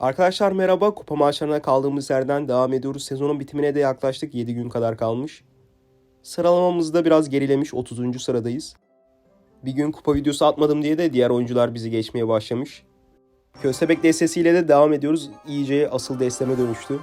Arkadaşlar merhaba. Kupa maçlarına kaldığımız yerden devam ediyoruz. Sezonun bitimine de yaklaştık. 7 gün kadar kalmış. Sıralamamızda biraz gerilemiş. 30. sıradayız. Bir gün kupa videosu atmadım diye de diğer oyuncular bizi geçmeye başlamış. Köstebek destesiyle de devam ediyoruz. İyice asıl desteme dönüştü.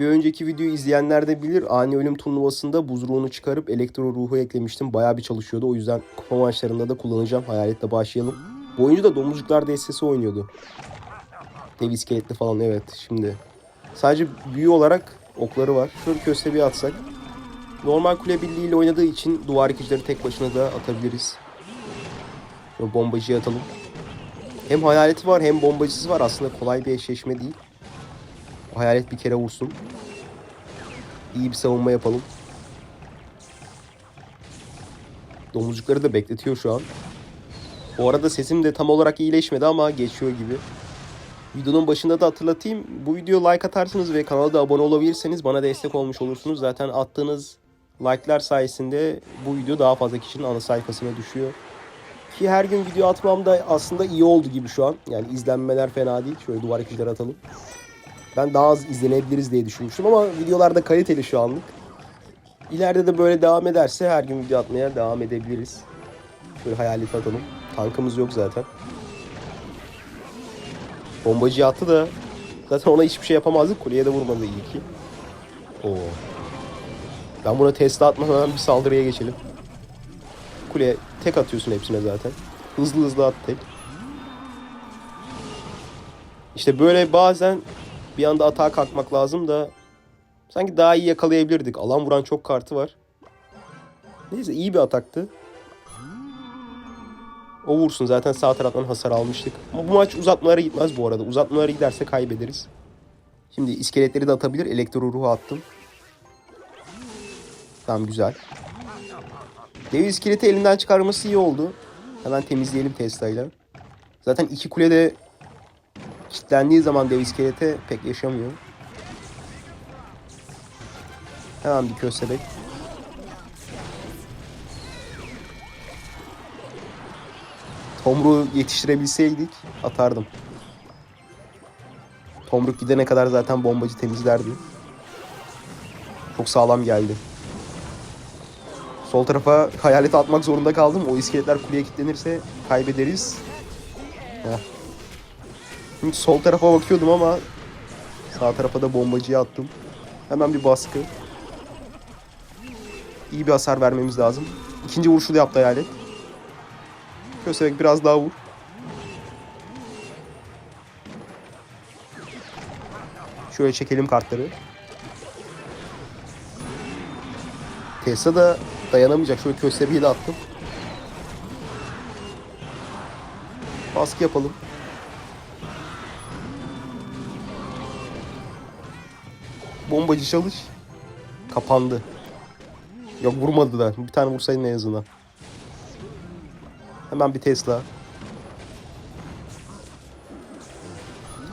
Bir önceki videoyu izleyenler de bilir. Ani ölüm turnuvasında buz ruhunu çıkarıp elektro ruhu eklemiştim. Bayağı bir çalışıyordu. O yüzden kupa maçlarında da kullanacağım. Hayaletle başlayalım. Bu oyuncu da domuzcuklar destesi oynuyordu. Dev iskeletli falan evet şimdi. Sadece büyü olarak okları var. Şöyle köstebeği atsak. Normal kule birliğiyle oynadığı için duvar ikicileri tek başına da atabiliriz. Şöyle bombacıyı atalım. Hem hayaleti var hem bombacısı var. Aslında kolay bir eşleşme değil. Hayalet bir kere vursun. İyi bir savunma yapalım. Domuzcukları da bekletiyor şu an. Bu arada sesim de tam olarak iyileşmedi ama geçiyor gibi. Videonun başında da hatırlatayım. Bu video like atarsınız ve kanala da abone olabilirseniz bana destek olmuş olursunuz. Zaten attığınız like'lar sayesinde bu video daha fazla kişinin ana sayfasına düşüyor. Ki her gün video atmam da aslında iyi oldu gibi şu an. Yani izlenmeler fena değil. Şöyle duvar ikicileri atalım. Ben daha az izlenebiliriz diye düşünmüştüm ama videolar da kaliteli şu anlık. İleride de böyle devam ederse her gün video atmaya devam edebiliriz. Şöyle hayaleti atalım. Tankımız yok zaten. Bombacı attı da zaten ona hiçbir şey yapamazdık. Kuleye de vurmadı iyi ki. Oo. Ben buna Tesla atmadan bir saldırıya geçelim. Kuleye tek atıyorsun hepsine zaten. Hızlı hızlı at tek. İşte böyle bazen bir anda atağa kalkmak lazım da sanki daha iyi yakalayabilirdik. Alan vuran çok kartı var. Neyse iyi bir ataktı. O vursun zaten sağ taraftan hasar almıştık. Bu maç uzatmalara gitmez bu arada. Uzatmalara giderse kaybederiz. Şimdi iskeletleri de atabilir. Elektro ruhu attım. Tamam güzel. Dev iskeleti elinden çıkarması iyi oldu. Hemen temizleyelim Tesla'yla. Zaten iki kule de kilitlendiği zaman dev iskelete pek yaşamıyor. Hemen bir köstebek. Tomruk'u yetiştirebilseydik atardım. Tomruk gidene kadar zaten bombacı temizlerdi. Çok sağlam geldi. Sol tarafa hayalet atmak zorunda kaldım. O iskeletler kuleye kilitlenirse kaybederiz. Heh. Şimdi sol tarafa bakıyordum ama sağ tarafa da bombacıyı attım. Hemen bir baskı. İyi bir hasar vermemiz lazım. İkinci vuruşu da yaptı hayalet. Köstebek biraz daha vur. Şöyle çekelim kartları. Tesla da dayanamayacak. Şöyle köstebeği de attım. Baskı yapalım. Bombacı çalış. Kapandı. Yok vurmadı da. Bir tane vursaydın en azından. Hemen bir Tesla.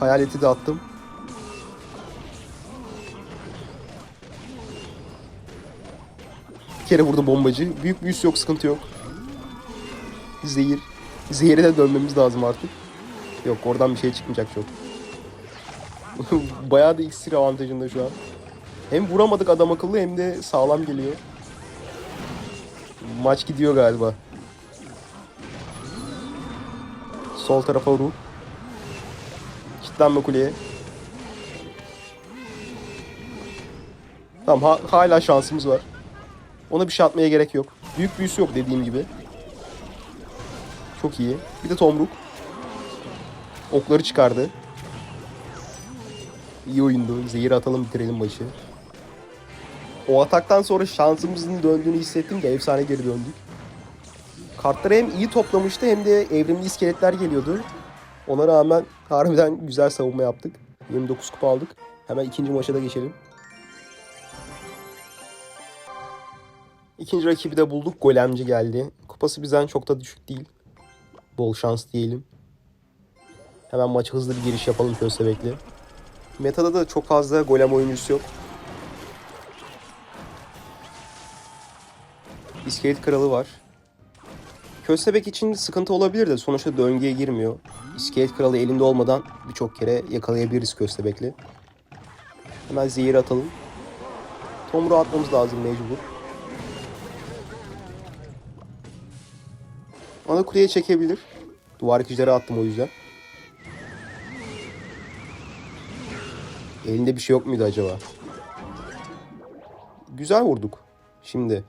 Hayaleti de attım. Bir kere vurdu bombacı. Büyük büyüsü yok, sıkıntı yok. Zehir. Zehire de dönmemiz lazım artık. Yok oradan bir şey çıkmayacak çok. Bayağı da iksir avantajında şu an. Hem vuramadık adam akıllı hem de sağlam geliyor. Maç gidiyor galiba. Sol tarafa vur. Kilitlenme kuleye. Tamam ha- hala şansımız var. Ona bir şey atmaya gerek yok. Büyük büyüsü yok dediğim gibi. Çok iyi. Bir de tomruk. Okları çıkardı. İyi oyundu. Zehir atalım bitirelim maçı. O ataktan sonra şansımızın döndüğünü hissettim de efsane geri döndük. Kartları hem iyi toplamıştı hem de evrimli iskeletler geliyordu. Ona rağmen harbiden güzel savunma yaptık. 29 kupa aldık. Hemen ikinci maça da geçelim. İkinci rakibi de bulduk. Golemci geldi. Kupası bizden çok da düşük değil. Bol şans diyelim. Hemen maça hızlı bir giriş yapalım Köstebek'le. Meta'da da çok fazla golem oyuncusu yok. İskelet kralı var. Köstebek için sıkıntı olabilir de sonuçta döngüye girmiyor. İskelet kralı elinde olmadan birçok kere yakalayabiliriz köstebekli. Hemen zehir atalım. Tomru atmamız lazım mecbur. Ana kuleye çekebilir. Duvar yıkıcıları attım o yüzden. Elinde bir şey yok muydu acaba? Güzel vurduk. Şimdi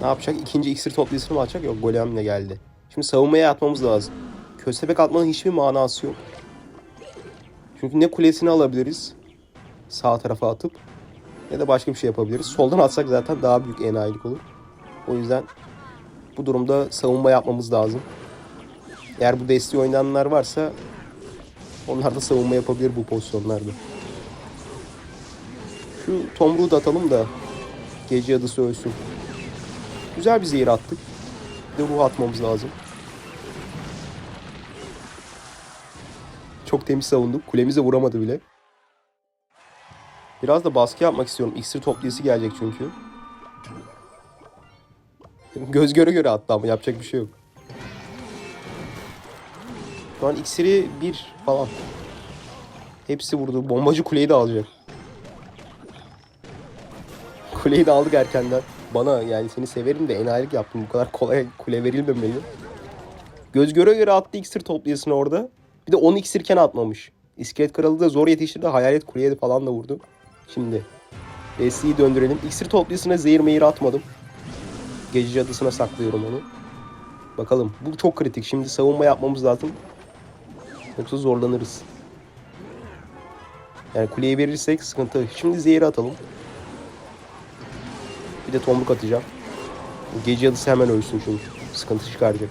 ne yapacak? İkinci iksir toplayıcısını mı atacak? Yok golemle geldi. Şimdi savunmaya atmamız lazım. Köstebek atmanın hiçbir manası yok. Çünkü ne kulesini alabiliriz sağ tarafa atıp ya da başka bir şey yapabiliriz. Soldan atsak zaten daha büyük enayilik olur. O yüzden bu durumda savunma yapmamız lazım. Eğer bu desteği oynayanlar varsa onlar da savunma yapabilir bu pozisyonlarda. Şu tomruğu da atalım da gece adısı ölsün. Güzel bir zehir attık. Bir de ruh atmamız lazım. Çok temiz savunduk. Kulemize vuramadı bile. Biraz da baskı yapmak istiyorum. İksir toplayıcısı gelecek çünkü. Göz göre göre attı ama yapacak bir şey yok. Şu an iksiri bir falan. Hepsi vurdu. Bombacı kuleyi de alacak. Kuleyi de aldık erkenden. Bana yani seni severim de enayilik yaptım. Bu kadar kolay kule verilmemeli. Göz göre göre attı iksir toplayısını orada. Bir de 10 iksirken atmamış. İskelet kralı da zor yetiştirdi. Hayalet kuleye falan da vurdu. Şimdi Desti'yi döndürelim. İksir toplayısına zehir mehir atmadım. Gece cadısına saklıyorum onu. Bakalım. Bu çok kritik. Şimdi savunma yapmamız lazım. Yoksa zorlanırız. Yani kuleyi verirsek sıkıntı. Şimdi zehri atalım. Bir de tomruk atacağım. Gece yadısı hemen ölsün çünkü. Sıkıntı çıkaracak.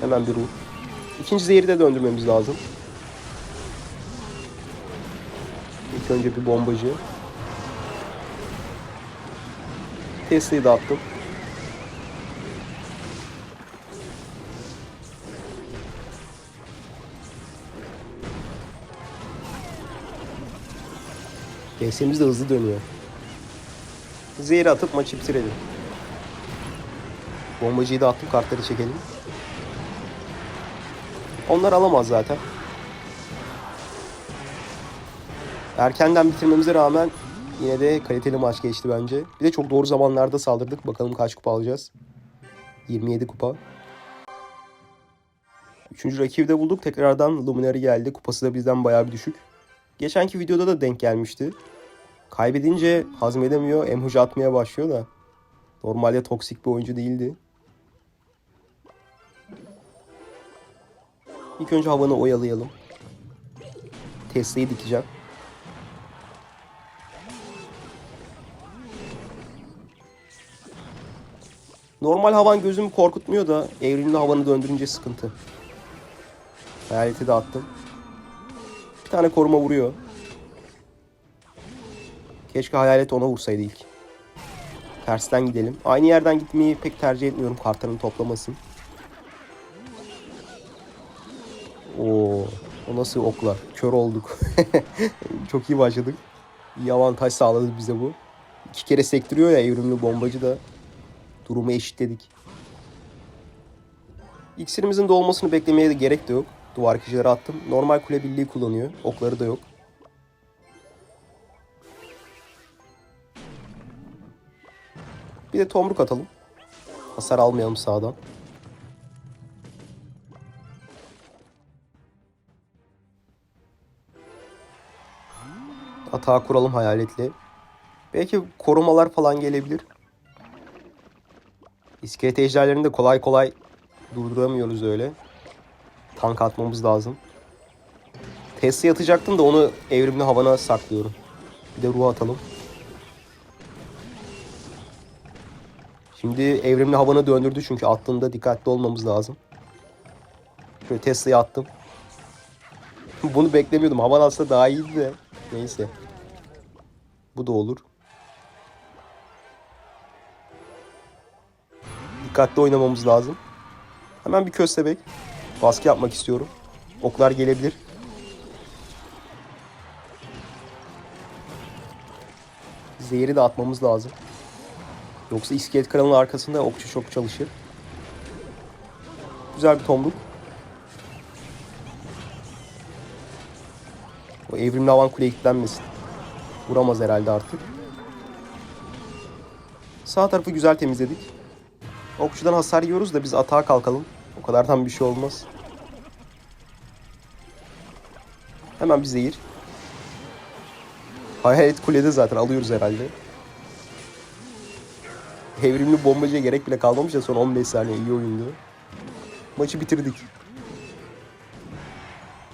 Hemen bir ruh. İkinci zehri de döndürmemiz lazım. İlk önce bir bombacı. Tesla'yı da attım. GS'miz de hızlı dönüyor. Zehri atıp maçı bitirelim. Bombacıyı da attım kartları çekelim. Onlar alamaz zaten. Erkenden bitirmemize rağmen yine de kaliteli maç geçti bence. Bir de çok doğru zamanlarda saldırdık. Bakalım kaç kupa alacağız. 27 kupa. Üçüncü rakibi de bulduk. Tekrardan Luminary geldi. Kupası da bizden bayağı bir düşük. Geçenki videoda da denk gelmişti. Kaybedince hazmedemiyor. Emhuj atmaya başlıyor da. Normalde toksik bir oyuncu değildi. İlk önce havanı oyalayalım. Tesla'yı dikeceğim. Normal havan gözümü korkutmuyor da evrimli havanı döndürünce sıkıntı. Hayaleti de attım. Bir tane koruma vuruyor. Keşke hayalet ona vursaydı ilk. Tersten gidelim. Aynı yerden gitmeyi pek tercih etmiyorum kartların toplamasın. Oo, o nasıl oklar? Kör olduk. Çok iyi başladık. İyi avantaj sağladı bize bu. İki kere sektiriyor ya evrimli bombacı da. Durumu eşitledik. İksirimizin dolmasını beklemeye de gerek de yok. Duvar kişileri attım. Normal kule birliği kullanıyor. Okları da yok. Bir de tomruk atalım. Hasar almayalım sağdan. Atağı kuralım hayaletle. Belki korumalar falan gelebilir. İskelet ejderlerini de kolay kolay durduramıyoruz öyle. Tank atmamız lazım. Tesla atacaktım da onu evrimli havana saklıyorum. Bir de ruh atalım. Şimdi evrimli havanı döndürdü çünkü attığında dikkatli olmamız lazım. Şöyle Tesla'yı attım. Bunu beklemiyordum. Havan atsa daha iyiydi de. Neyse. Bu da olur. Dikkatli oynamamız lazım. Hemen bir köstebek. Baskı yapmak istiyorum. Oklar gelebilir. Zehri de atmamız lazım. Yoksa iskelet kralının arkasında okçu çok çalışır. Güzel bir tomruk. O evrimli havan kuleye kilitlenmesin. Vuramaz herhalde artık. Sağ tarafı güzel temizledik. Okçudan hasar yiyoruz da biz atağa kalkalım. O kadardan bir şey olmaz. Hemen bir zehir. Hayalet kulede zaten alıyoruz herhalde. Evrimli bombacıya gerek bile kalmamış da son 15 saniye iyi oyundu. Maçı bitirdik.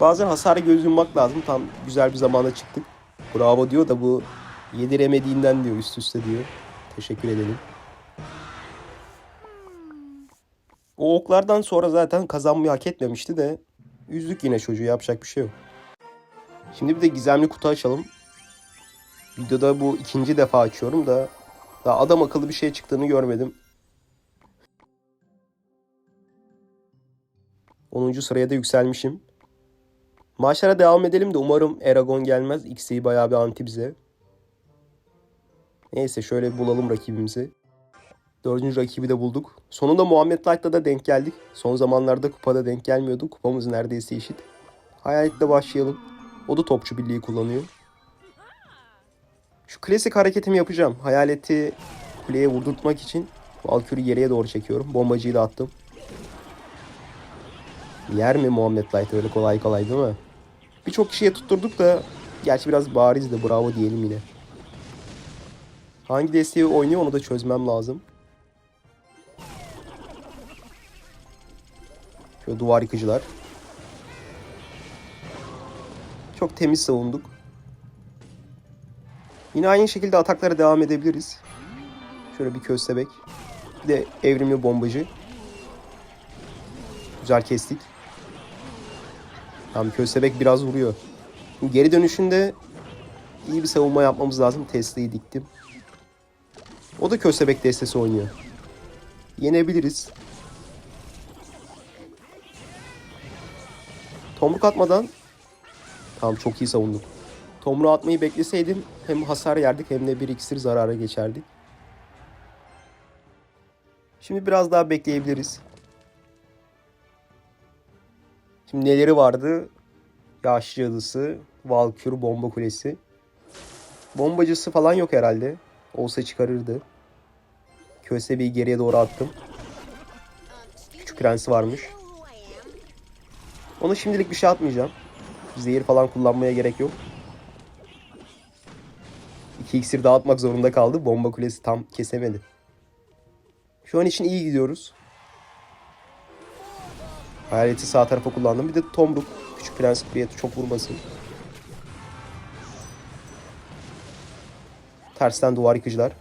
Bazen hasara göz yummak lazım. Tam güzel bir zamanda çıktık. Bravo diyor da bu yediremediğinden diyor üst üste diyor. Teşekkür edelim. O oklardan sonra zaten kazanmayı hak etmemişti de üzdük yine çocuğu yapacak bir şey yok. Şimdi bir de gizemli kutu açalım. Videoda bu ikinci defa açıyorum da daha adam akıllı bir şey çıktığını görmedim. 10. sıraya da yükselmişim. Maçlara devam edelim de umarım Eragon gelmez. X'i bayağı bir anti bize. Neyse şöyle bulalım rakibimizi. Dördüncü rakibi de bulduk. Sonunda Muhammed Light'la da denk geldik. Son zamanlarda kupada denk gelmiyordu. Kupamız neredeyse eşit. Hayaletle başlayalım. O da topçu birliği kullanıyor. Şu klasik hareketimi yapacağım. Hayaleti kuleye vurdurtmak için Valkyrie'yi geriye doğru çekiyorum. Bombacıyı da attım. Yer mi Muhammed Light öyle kolay kolay değil mi? Birçok kişiye tutturduk da gerçi biraz bariz de bravo diyelim yine. Hangi desteği oynuyor onu da çözmem lazım. Şöyle duvar yıkıcılar. Çok temiz savunduk. Yine aynı şekilde ataklara devam edebiliriz. Şöyle bir köstebek. Bir de evrimli bombacı. Güzel kestik. Tamam köstebek biraz vuruyor. Geri dönüşünde iyi bir savunma yapmamız lazım. Tesla'yı diktim. O da köstebek destesi oynuyor. Yenebiliriz. Tomruk atmadan Tamam çok iyi savunduk. Tomruğu atmayı bekleseydim hem hasar yerdik hem de bir iksir zarara geçerdik. Şimdi biraz daha bekleyebiliriz. Şimdi neleri vardı? Yaşlı cadısı, Valkür, bomba kulesi. Bombacısı falan yok herhalde. Olsa çıkarırdı. Köstebeği geriye doğru attım. Küçük prensi varmış. Ona şimdilik bir şey atmayacağım. Zehir falan kullanmaya gerek yok. İki iksir dağıtmak zorunda kaldı. Bomba kulesi tam kesemedi. Şu an için iyi gidiyoruz. Hayaleti sağ tarafa kullandım. Bir de Tomruk. Küçük prens buraya çok vurmasın. Tersten duvar yıkıcılar.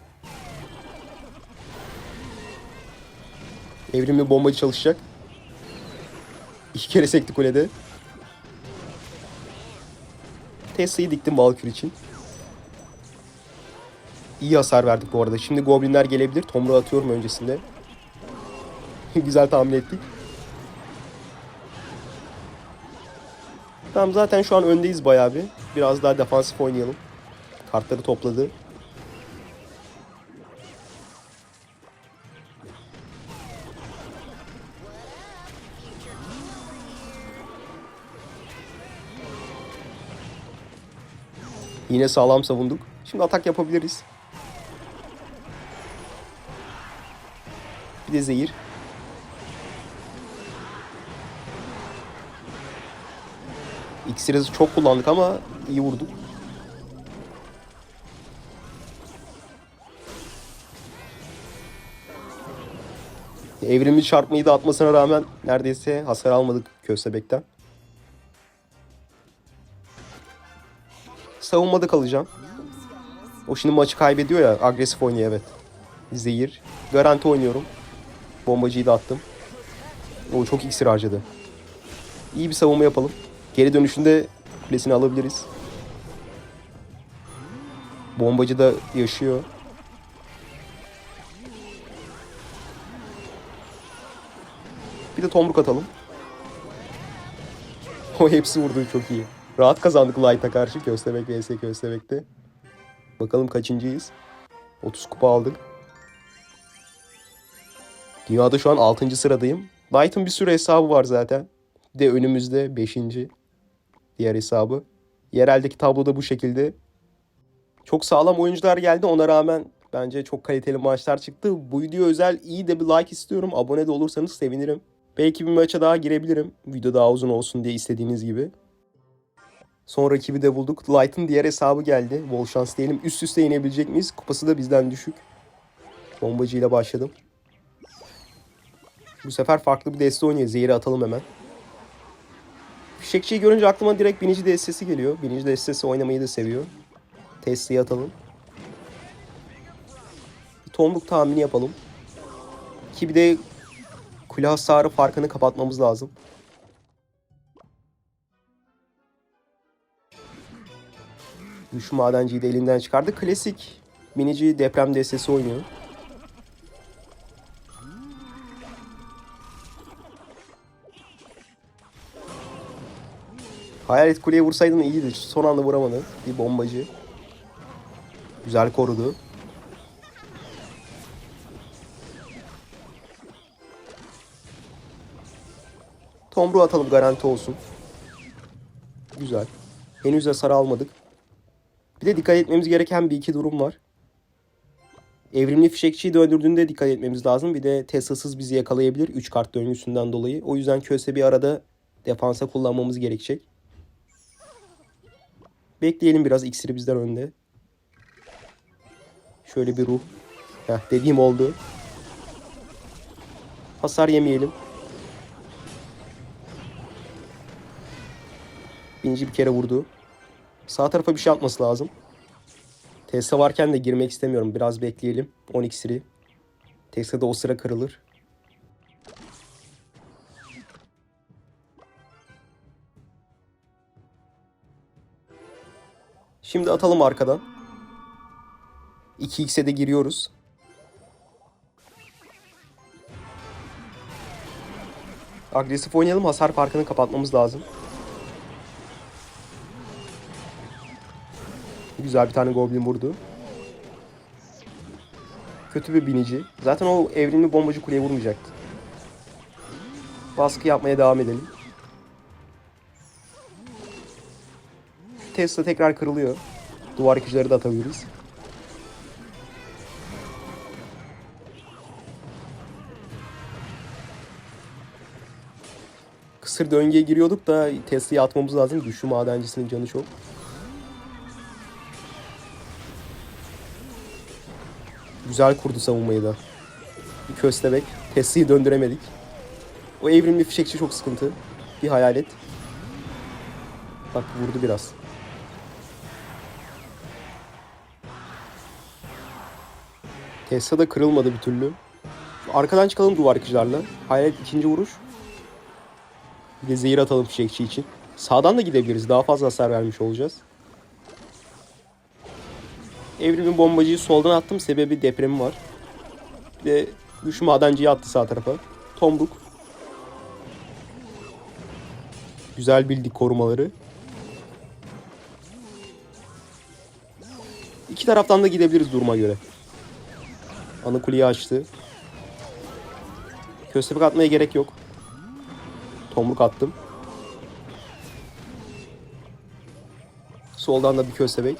Evrimli bombacı çalışacak. İki kere sekti kulede. Tesla'yı diktim Valkür için. İyi hasar verdik bu arada. Şimdi Goblinler gelebilir. Tomru atıyorum öncesinde. Güzel tahmin ettik. Tamam zaten şu an öndeyiz bayağı bir. Biraz daha defansif oynayalım. Kartları topladı. Yine sağlam savunduk. Şimdi atak yapabiliriz. Bir de zehir. İksiri çok kullandık ama iyi vurduk. Evrimi çarpmayı da atmasına rağmen neredeyse hasar almadık köstebekten. Savunmada kalacağım. O şimdi maçı kaybediyor ya. Agresif oynuyor evet. Zehir. Garanti oynuyorum. Bombacıyı da attım. O çok iksir harcadı. İyi bir savunma yapalım. Geri dönüşünde kulesini alabiliriz. Bombacı da yaşıyor. Bir de tomruk atalım. O hepsi vurdu çok iyi. Rahat kazandık Light'a karşı Köstebek vs Köstebek'te. Bakalım kaçıncıyız? 30 kupa aldık. Dünyada şu an 6. sıradayım. Light'ın bir sürü hesabı var zaten. Bir de önümüzde 5. diğer hesabı. Yereldeki tabloda bu şekilde. Çok sağlam oyuncular geldi. Ona rağmen bence çok kaliteli maçlar çıktı. Bu video özel iyi de bir like istiyorum. Abone de olursanız sevinirim. Belki bir maça daha girebilirim. Video daha uzun olsun diye istediğiniz gibi. Son rakibi de bulduk. Light'ın diğer hesabı geldi. Bol şans diyelim. Üst üste inebilecek miyiz? Kupası da bizden düşük. Bombacıyla başladım. Bu sefer farklı bir deste oynuyor. Zehri atalım hemen. Fişekçiyi görünce aklıma direkt binici destesi geliyor. Binici destesi oynamayı da seviyor. Testiyi atalım. Bir tomruk tahmini yapalım. Ki bir de kule hasarı farkını kapatmamız lazım. Güçlü madenciyi de elinden çıkardı. Klasik minici deprem destesi oynuyor. Hayalet kuleye vursaydın iyiydi. Son anda vuramadı. Bir bombacı. Güzel korudu. Tomru atalım garanti olsun. Güzel. Henüz hasar almadık. Bir de dikkat etmemiz gereken bir iki durum var. Evrimli fişekçiyi döndürdüğünde dikkat etmemiz lazım. Bir de Tesla'sız bizi yakalayabilir 3 kart döngüsünden dolayı. O yüzden köse bir arada defansa kullanmamız gerekecek. Bekleyelim biraz iksiri bizden önde. Şöyle bir ruh. Heh, dediğim oldu. Hasar yemeyelim. Binci bir kere vurdu. Sağ tarafa bir şey atması lazım. Tesla varken de girmek istemiyorum. Biraz bekleyelim. 10 iksiri. Tesla da o sıra kırılır. Şimdi atalım arkadan. 2x'e de giriyoruz. Agresif oynayalım. Hasar farkını kapatmamız lazım. Güzel bir tane goblin vurdu. Kötü bir binici. Zaten o evrimli bombacı kuleye vurmayacaktı. Baskı yapmaya devam edelim. Tesla tekrar kırılıyor. Duvar yıkıcıları da atabiliriz. Kısır döngüye giriyorduk da Tesla'yı atmamız lazım. Güçlü madencisinin canı çok. Güzel kurdu savunmayı da. Bir köstebek. Tesla'yı döndüremedik. O evrimli fişekçi çok sıkıntı. Bir hayalet. Bak vurdu biraz. Tesla da kırılmadı bir türlü. Arkadan çıkalım duvar yıkıcılarla. Hayalet ikinci vuruş. Bir de zehir atalım fişekçi için. Sağdan da gidebiliriz. Daha fazla hasar vermiş olacağız. Evrimin bombacıyı soldan attım. Sebebi depremi var. Bir de güçlü madenciyi attı sağ tarafa. Tombuk. Güzel bildik korumaları. İki taraftan da gidebiliriz duruma göre. Ana kuleyi açtı. Köstebek atmaya gerek yok. Tomruk attım. Soldan da bir köstebek.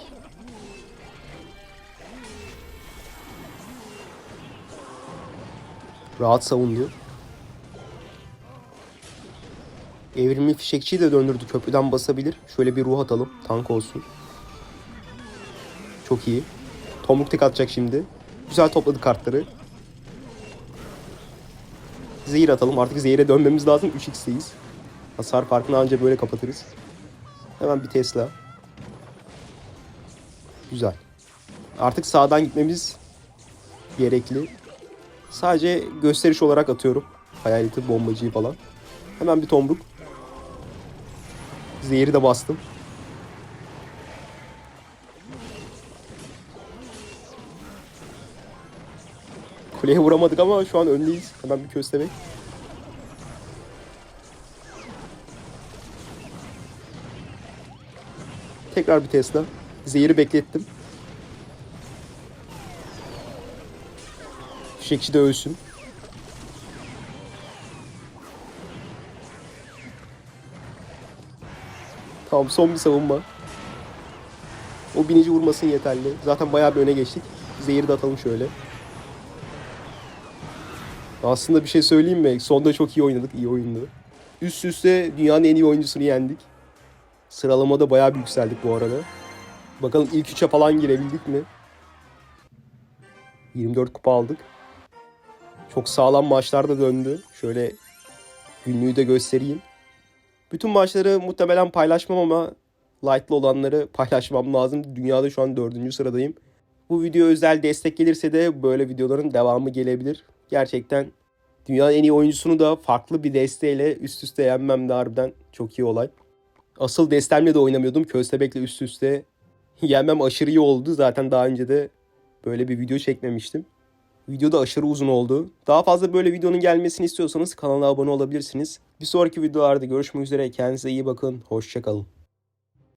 Rahat savundu. Evrimli fişekçiyi de döndürdü. Köprüden basabilir. Şöyle bir ruh atalım. Tank olsun. Çok iyi. Tomruk tek atacak şimdi. Güzel topladı kartları. Zehir atalım. Artık zehire dönmemiz lazım. 3x'teyiz. Hasar farkını anca böyle kapatırız. Hemen bir Tesla. Güzel. Artık sağdan gitmemiz gerekli. Sadece gösteriş olarak atıyorum. Hayaleti, bombacıyı falan. Hemen bir tomruk. Zehri de bastım. Kaleye vuramadık ama şu an öndeyiz. Hemen bir köstebek. Tekrar bir Tesla. Zehiri beklettim. Fişekçi de ölsün. Tamam son bir savunma. O binici vurmasın yeterli. Zaten bayağı bir öne geçtik. Zehir de atalım şöyle. Aslında bir şey söyleyeyim mi? Sonda çok iyi oynadık. iyi oyundu. Üst üste dünyanın en iyi oyuncusunu yendik. Sıralamada bayağı bir yükseldik bu arada. Bakalım ilk üçe falan girebildik mi? 24 kupa aldık. Çok sağlam maçlar da döndü. Şöyle günlüğü de göstereyim. Bütün maçları muhtemelen paylaşmam ama light'lı olanları paylaşmam lazım. Dünyada şu an dördüncü sıradayım. Bu video özel destek gelirse de böyle videoların devamı gelebilir. Gerçekten dünyanın en iyi oyuncusunu da farklı bir desteğiyle üst üste yenmem de harbiden çok iyi olay. Asıl destemle de oynamıyordum. Köstebek'le üst üste yenmem aşırı iyi oldu. Zaten daha önce de böyle bir video çekmemiştim. Video da aşırı uzun oldu. Daha fazla böyle videonun gelmesini istiyorsanız kanala abone olabilirsiniz. Bir sonraki videolarda görüşmek üzere. Kendinize iyi bakın. Hoşçakalın.